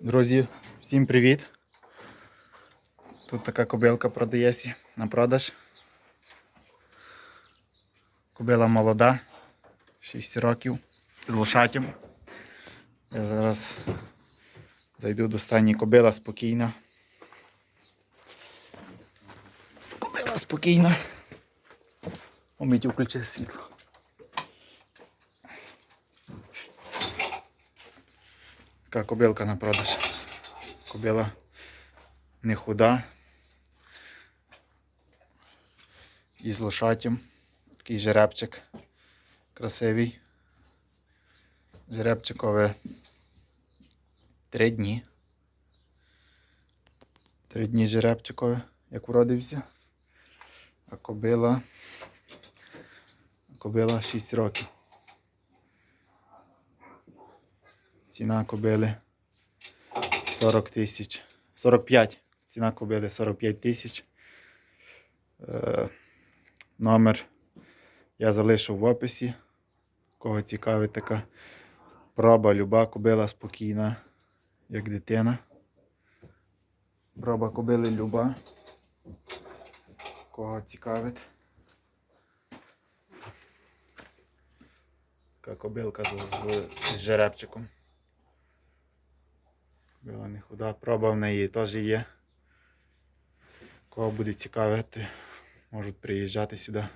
Друзі, всім привіт! Тут така кобилка продається на продаж. Кобила молода, 6 років, з лошатям. Я зараз зайду до стані кобила спокійно. Кобила спокійно. Уміть включити світло. Така кобилка на продаж. Кобила не худа. І з лошатям. Такий жеребчик красивий. Жеребчикове три дні. Три дні жеребчикове, як уродився. А кобила. Кобила 6 років. Ціна кобили 40 тисяч. 45. Ціна кобили 45 тисяч. Е, номер я залишу в описі. Кого цікавить така проба, люба кобила спокійна, як дитина. Проба кобили люба. Кого цікавить. Така кобилка з, з, з жеребчиком. Була не худа. Проба в неї теж є. Кого буде цікавити, можуть приїжджати сюди.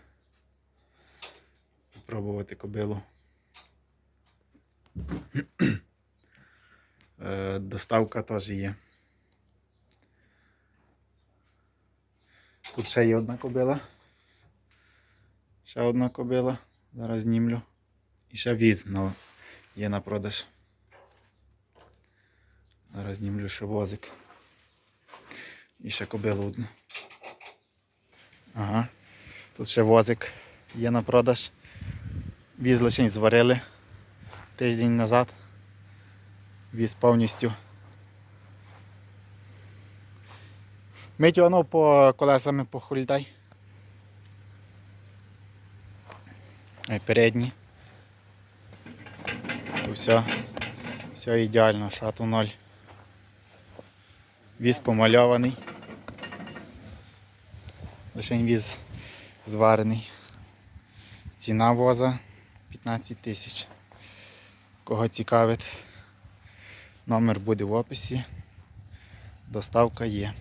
Попробувати кобилу. Е, Доставка теж є. Тут ще є одна кобила. Ще одна кобила. Зараз знімлю. І ще віз є на продаж. Зараз знімлю ще возик. І ще кобилу одну. Ага. Тут ще возик є на продаж. Віз лише зварили тиждень назад. Віз повністю. Мить воно по колесами похультай. І передні. Все, все ідеально, шату ноль. Віз помальований. Лише віз зварений. Ціна воза 15 тисяч. Кого цікавить, номер буде в описі. Доставка є.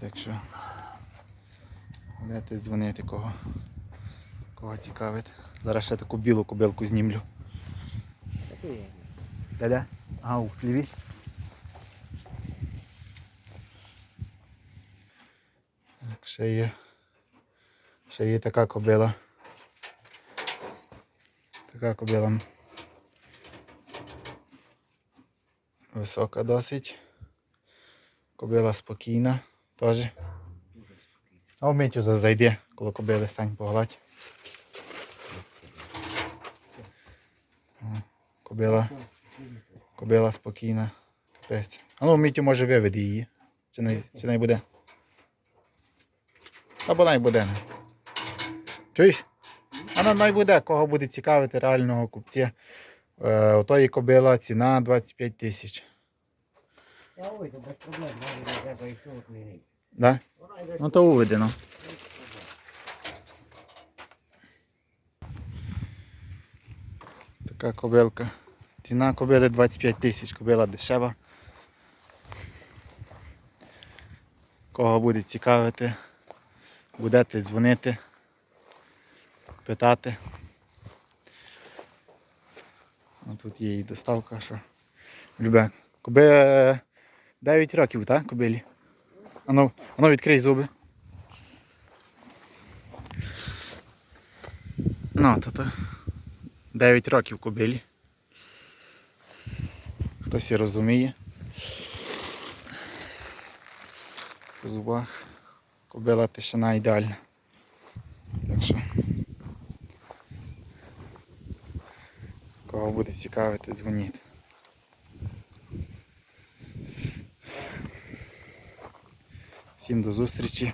Так що будете дзвонити кого, кого цікавить. Зараз ще таку білу кобилку знімлю. Де-де? А, у хліві. Ще є. Ще є така кобила. Така кобила. Висока досить. Кобила спокійна теж. А в митю за- зайди, коло кобили стань погладь. Кобила. Кобила спокійна. Капець. А ну митю може виведи її. Чи не, чи не буде? Або най буде. Чуєш? А ну най буде, кого буде цікавити реального купця. Е, у тої кобила ціна 25 тисяч. Та ой, то без проблем, навіть не треба і що відмінити. Да? Ну то уведено. Така кобилка. Ціна кобили 25 тисяч, кобила дешева. Кого буде цікавити, будете дзвонити, питати. А тут є і доставка, що любе. Коби 9 років, так, кобилі? Ану, ану відкрий зуби. Ну, то то 9 років кобилі. Хтось і розуміє. По зубах. Кобила тишина ідеальна. Так що. Кого буде цікавити, дзвоніть. Всім до зустрічі.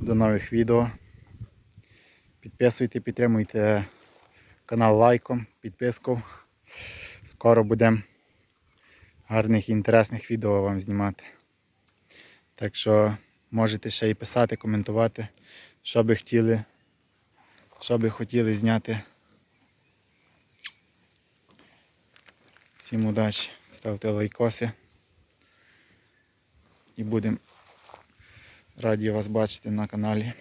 До нових відео. Підписуйте, підтримуйте канал лайком, підпискою. Скоро будемо гарних і інтересних відео вам знімати. Так що можете ще і писати, коментувати, що би хотіли, що би хотіли зняти. Всім удачі, ставте лайкоси. І будемо раді вас бачити на каналі.